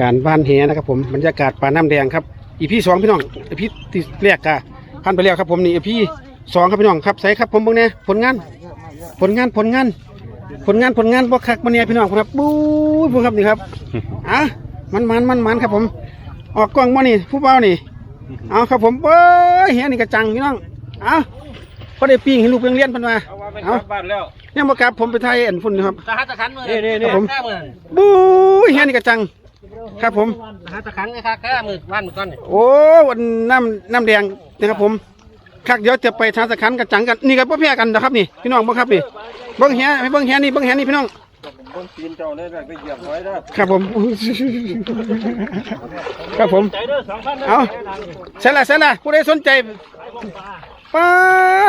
การบ้านแหนะครับผมบรรยากาศป่าน้ำแดงครับอีพีสองพี่น้องอีพีที่แรกกะพันไปแล้วครับผมนี่อีพีสองครับพี่น้องครับใส่ครับผมเบิ่งเนี่ยผลงาน ผลงานผลงาน ผลงานผลงานบ่คักมาเนี่ยพี่น้องครับบู๊ยพวกครับนี่ครับอะมันมันมันมันครับผม ออกกล้องมานี่ผู้เบานี่เอาครับผมเอ้ยเฮียนี่กระจังพี่น้องเอาพอได้ปิ้งให้ลูกไปโรงเรียนเพิ่นมาเอาว่าไปเอากลับบ้านแล้วเนี่ยมากลับผมไปไทยอันฝุ่นครับตาหัตตะขันมือนี่นี่นี่ครับผมแค่มือบู๊ยเฮียนี่กระจัง ครับผมตาหัตตะขันไงครับแค่มือวันมือก้อนนี่โอ้วันน้ำน้ำแดงนะครับผมคักเดี๋ยวจะไปทางสะขันกระจังกันนี่ก็บ่แพ้กันนะครับนี่พี่น้องบ่ครับนี่เบิ่งแหให้เบิ่งแหนี่เบิ่งแหนี่พี่น้องคนตีนเจ้าเนี่ยไปเหยียบไว้ได้ครับผมครับผมใจเด้อสองพันเอาเสร็จละเสร็จละผู้ใดสนใจป้า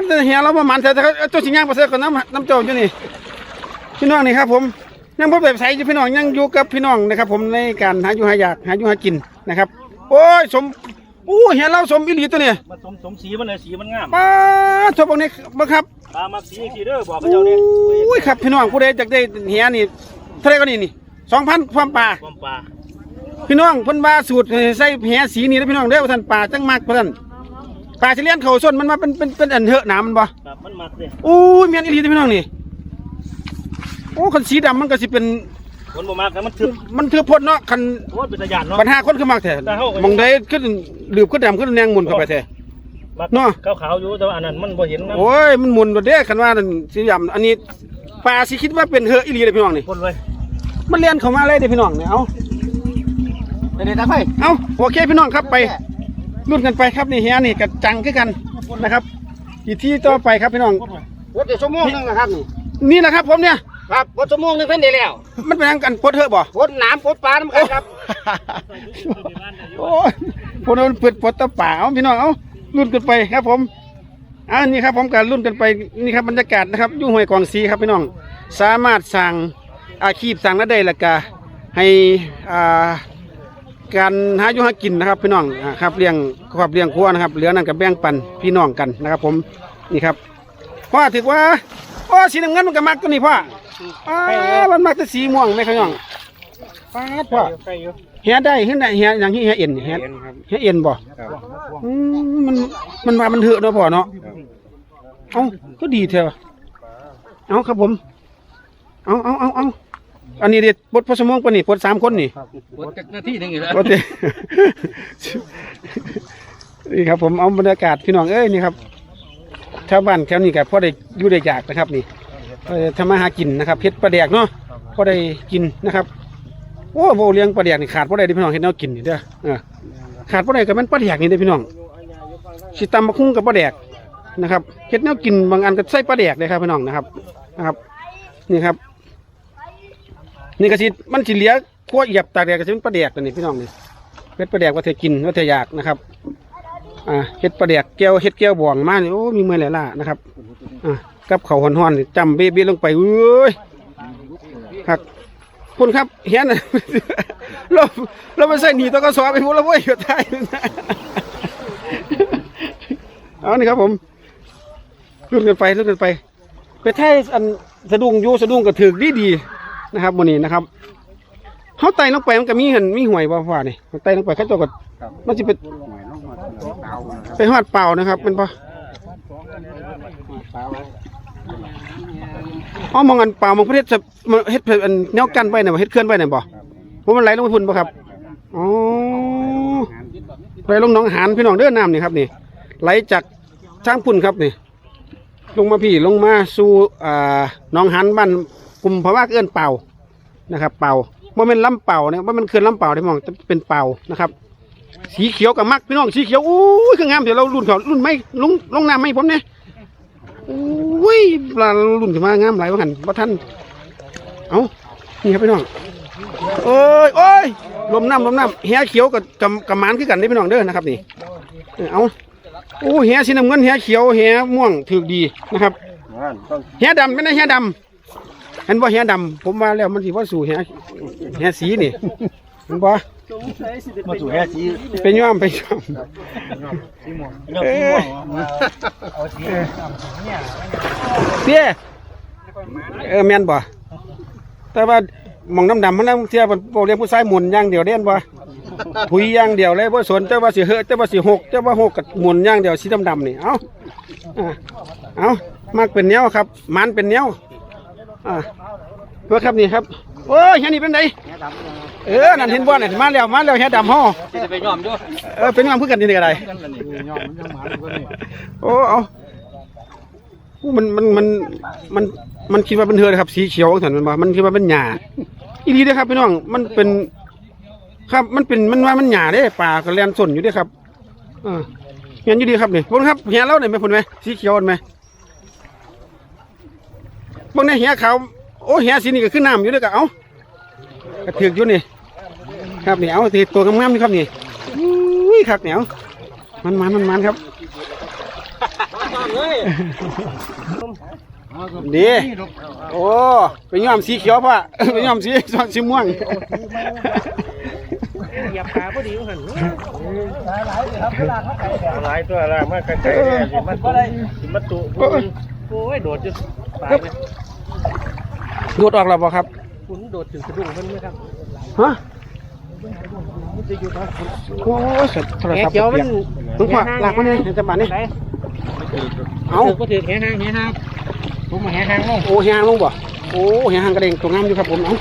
ดเฮียเราประมาณเสร็จแล้วเจ้าสิย่างประเสริฐกับน้ำน้ำเจ้าอยู่นี่พี่น้องนี่ครับผม ยังบ่แบบใสอยู่พี่น้องยังอยู่กับพี่น้องนะครับ ผมในการหาอยู่หาอยากหาอยู่หากินนะครับ โอ้ยสมอู้เฮียเราสมอิลีตัวเนี่ยมันสมสมสีมันเลยสีมันงามป้าดสมบังนี้บังครับตามมาสีสีเด้อบอกกับเจ้าเนี่ยอุ้ยครับพี่น้องผู้ใดจากได้เฮียนี่เท่าไหรก็นี่นี่สองพันความป่าความปลาพี่น้องเพิ่นว่าสูตรให้ใส่แหสีนี่นะพี่น้องเด้อว่าท่านป่าจังมากว่าท่านป่าสิเลียนเขาส้นมันมาเป็นเป็นเป็นอันเหอะหนามันบ่ครับมันมักเลยอู้ยแม่นอีหลีเด้อพี่น้องนี่โอ้คันสีดำมันก็สิเป็นคนบ่มักแต่มันทึบมันถือพดเนาะคันโคตรเป็นตะยานเนาะ ปัญหาคนขึ้นมากแท้แต่เฮาก็ มองใดขึ้นหลืบขึ้นดำขึ้นแนงหมุนเข้าไปแท้ มักเนาะ ขาวๆอยู่แต่ว่าอันนั้นมันบ่เห็นนะโอ้ยมันหมุนโดดเด้คันว่านั่นสีดำอันนี้ป่าสิคิดว่าเป็นเหอะอีหลีเด้อพี่น้องนี่ คนเลยมันเลียนเข้ามาเลยเด้อพี่น้องเนี่ยเอาเดี๋ยวตาไฟเอาโอเคพี่น้องครับไปรุ่นกันไปครับนี่เฮียนี่กับจังคือกันนะครับอีกที่ต่อไปครับพี่น้อง วัดเดี๋ยวชั่วโมงนึงนะครับนี่นี่แหละครับผมเนี่ย ครับวัดชั่วโมงนึงเพิ่นได้แล้วมันเป็นทางกันพดเถอะบ่วัดน้ำวัดปลาน้ำกันครับโอ้ยพวกนั้นเปิดปดตะป่าเอาพี่น้องเอารุ่นกันไปครับ ผมอ่านี่ครับ ผมการรุ่นกันไปนี่ครับบรรยากาศนะครับอยุ่ห้วยกองสีครับพี่น้อง สามารถสั่งอาชีพสั่งนั้นได้และกะให้อ่าการหาอยู่หากินนะครับ พี่น้องอ่าครับเลี้ยงครอบเลี้ยงครัวนะครับเหลือนั่นกับแบ่งปันพี่น้องกันนะครับ ผมนี่ครับพ่อถือว่าโอ้สีน้ำเงินมันก็มักตัวนี้พ่อ อ้ามันมักแต่สีม่วงไหมครับน้องป้าดพ่อใกล้อยู่เฮียได้เฮียได้เฮียอย่างที่เฮียเอ็นนี่เฮียเฮียเอ็นบ่อืมมันมันมามันเถอะเนาะพ่อเนาะเอ้าก็ดีเถอะเอาครับผม เอาเอาเอาเอาอันนี้เด็ดปลดพอสมองปะนี่ปลดสามคนนี่วัดหน้าที่นึงอยู่แล้วปลดเด้นี่ครับผมเอาบรรยากาศพี่น้องเอ้ยนี่ครับชาวบ้านแถวนี้กับพ่อได้อยู่ได้อยากนะครับนี่ เอ่อทำมาหากินนะครับเพชรปลาแดกเนาะพ่อได้กินนะครับโอ้โหเลี้ยงปลาแดกนี่ขาดพ่ได้เด้อพี่น้องเห็นแนวกินนี่เด้อเออขาดพ่ได้ก็แมันปลาแดกนี่เด้อพี่น้องสิตำมะคุ้งกับปลาแดกนะครับเฮ็ดแนวกินบางอันก็ใส่ปลาแดกเลยครับพี่น้องนะครับนะครับ นี่ครับ นี่ก็สิมันสิเหลียขั้วเหยียบตากแดดก็สิเป็นปลาแดกตัวนี้พี่น้องนี่เฮ็ดปลาแดกว่าเธอกินว่าเธออยากนะครับอ่าเฮ็ดปลาแดกแก้วเฮ็ดแก้วบ่วงมานี่โอ้มีเมื่อยหลายล่ะนะครับอ่า กับเขาวห่อนๆนี่จำเบี้ยๆลงไปเอ้ยครับคุณครับเฮียนเราเราไปใส่หนีตัวกระสอไปพูดแล้วเว้ยอยู่ใต้เอานี่ครับผมรุ่นกันไปรุ่นกันไป ไปไทยอันสะดุ้งยู่สะดุ้งก็ถือดีดีนะครับวันนี้นะครับเขาไต่ลงไปมันก็มีเห็นมีห่วยบ่ฟ้านี่ไต่ลงไปเขาเจ้าก็มันจะเป็นไปหอดเปล่านะครับเป็นปะ อ๋อมองอันเปล่ามองประเทศจะมันเฮ็ดอันแนวกันไว้น่ะบ่เฮ็ดเคลื่อนไว้น่ะบ่ผมมันไหลลงไปพุ่นบ่ครับอ๋อไหลลงหนองหานพี่น้องเด้อน้ำนี่ครับนี่ ไหลจากทางพุ่นครับนี่ ลงมาพี่ลงมาสู่อ่าหนองหันบ้านกลุ่มพะว่าเอื้อนเป่านะครับ เป่าว่าเป็นลำเป่าเนี่ยว่ามันคือลำเป่าที่มองจะเป็นเป่านะครับ สีเขียวกับมักพี่น้องสีเขียวอู้ยคืองามเดี๋ยวเรารุ่นเขารุ่นไม่ลงลงน้ำไม่ผมเนี่ย อุ้ยปลารุ่นขึ้นมางามหลายว่าหันว่าท่านเอานี่ครับพี่น้องโอ้ยโอ้ยลมน้ำลมน้ำเฮียเขียวกับกับกับมานคือกันนี่พี่น้องเด้อนะครับนี่เออเอาโอ้เฮียสีน้ำเงินเฮียเขียวเฮียม่วงถือดีนะครับเฮียดำไม่ได้เฮียดำเห็นบ่เฮียดำผมว่าแล้วมันสิว่าสู่เฮียเฮียสีนี่ เห็นบ่มาสู่แค่สีไปย่อมไปย่อมเอ้ยเตี้ยเออแม่นบ่แต่ว่าหมองน้ำดำมันแล้วเที่ยวโปรเรียนผู้ชายหมุนอย่างเดียวเด่นบ่ถุยอย่างเดียวเลยบ่สนแต่ว่าสิเหอะแต่ว่าสิหกแต่ว่าหกกับหมุนอย่างเดียวสีดำๆนี่เอ้าเอ้ามากเป็นแนวครับมันเป็นแนวอ่าเพื่อครับนี่ครับโอ้ยเฮียนี่เป็นได เออ นั่นเห็นบ่เนี่ยมาแล้วมาแล้วเฮียดำห่อจะไปย่อมด้วยเออเป็นงามเพื่อกันนี่ก็ได้กันนี่ย่อมมันยังหมาอยู่กันนี่โอ้เอาอู้มันมันมันมันมันคิดว่าเป็นเธอเลยครับสีเขียวของฉันมันบ่มันคิดว่าเป็นหญ้าอีดีเด้อครับพี่น้องมันเป็น ครับมันเป็นมันว่ามันหญ้าเด้ป่าก็แลนสนอยู่เด้อครับเออเห็นอยู่ดีครับนี่พวกครับเหียเราเนี่ยไหมพุ่นไหมสีเขียวเห็นไหมพวกนี้เหียขาวโอ้เหียสีนี่ก็ขึ้นน้ำอยู่เด้อก็เอา กระเถือกอยู่นี่ ครับนี่เอาตีตัวงามๆนี่ครับนี่อุ้ยครับเหนียวมันมันมันมันครับดีโอ้เป็นย้อมสีเขียวพ่อเป็นย้อมสีสีม่วงอย่าปลาพอดีหันหลายตัวละมากไกลๆเนี่ยสิมันสิมันตุโอ้ยโดดจะตายเลยโดดออกแล้วบ่ครับ คุณโดดถึงสะดุ้งเพิ่นไหมครับฮะโอ้ยเสร็จโทรแหศัพท์เขียวมันลุงพ่อลากมาเนี่ยเห็นจะบาดนี่ไหนเอาถือก็ถือแหหางแหหางผมมาแหหางลงโอ้เฮียหางลงบ่โอ้เฮียหางกระเด้งตัวงามอยู่ครับผมเอา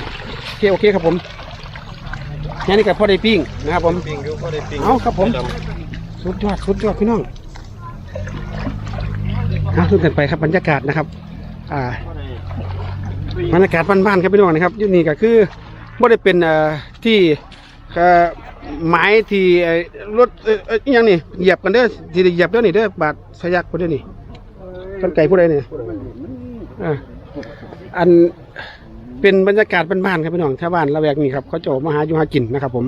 โอเคโอเคครับผมแค่นี้ก็พอได้ปิ้งนะครับผม ปิงดูก็ได้ปิงเอาครับผม สุดยอดสุดยอดพี่น้องเอาขึ้นกันไปครับบรรยากาศนะครับ อ่า บรรยากาศบ้านๆครับพี่น้องนะครับยุนี่ก็คือไม่ได้เป็นที่ไม้ที่รถเอ่ยังนี่เหยียบกันเด้อที่เหยียบเด้อนี่เด้อบาดสยักคนเด้อนี่กันไก่ผู้ใดนี่ยอันเป็นบรรยากาศบ้านๆครับพี่น้องชาวบ้านละแวกนี้ครับเขาจะมาหาอยู่หากินนะครับ ผม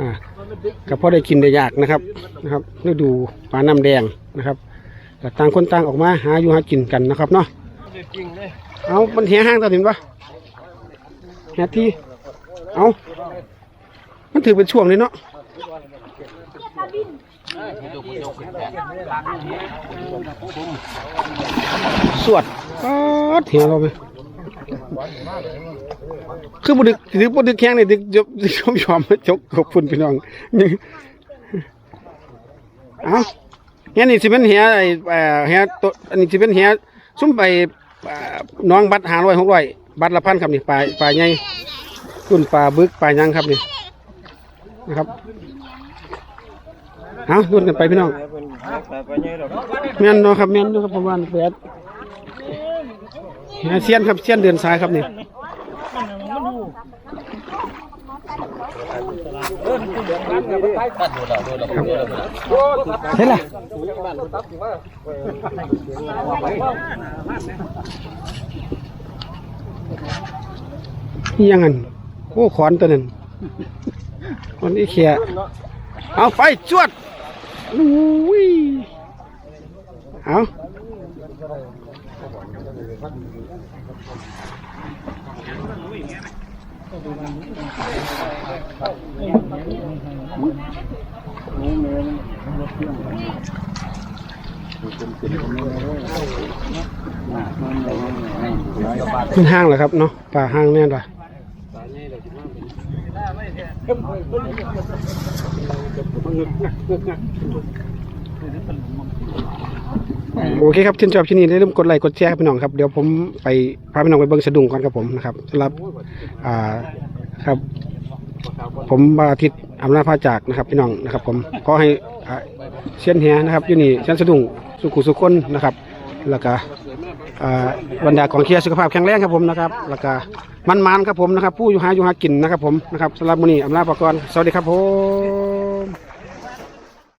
อ่าก็พอได้กินได้ยากนะครับนะครับฤดูปลาน้ำแดงนะครับต่างคนต่างออกมาหาอยู่หากินกันนะครับเนาะ เลยเอามันเหียห้างตอนเห็นปะเหียที่เอามันถือเป็นช่วงเลยเนาะสวดป๊าดเหียเราไปคือบุดึกถือบุดึกแข้งเนี่ยดึกยบดึกยอมยอมจกขอบคุณพี่น้องนี่เอาเฮียนี่สิเป็นเหียไอ้เออเฮียตัวอันนี้สิเป็นเหียซุ่มไป น้องบัตรหาร้อยหกร้อยบัตรละพันครับนี่ปลาปลาใหญ่รุ่นปลาบึกปลายังครับนี่นะครับเอารุ่นกันไปพี่น้องปลาปลาใหญ่ดอกแม่นเนาะครับเมียนเนาะครับประมาณแปดเสียนครับเสียนเดือนซ้ายครับนี่ เห็นละยังไงโอ้ขอนตัวนั้นคนอีเขียเอาไปจวดอุ้ยเอา ขึ้นห้างเหรอครับเนาะป่าห้างแน่นป่ะ โอเคครับชื่นชอบที่นี่ได้ร่วมกดไลค์กดแชร์ครับพี่น้องครับเดี๋ยวผมไปพาพี่น้องไปเบิ่งสะดุ้งก่อนครับผมนะครับสำหรับอ่าครับ ผมบาอาทิตย์อำนาจพาจากนะครับพี่น้องนะครับ ผมขอให้อ่าเชียนเฮียนะครับอยู่นี่เชียนสะดุ้งสุขุสุขคนนะครับ แล้วก็อ่าบรรดากองเชียร์สุขภาพแข็งแรงครับผมนะครับ แล้วก็มันๆครับผมนะครับ ผู้อยู่หาอยู่หากินนะครับผมนะครับสำหรับมื้อนี้อำนาจประกรณ์สวัสดีครับผม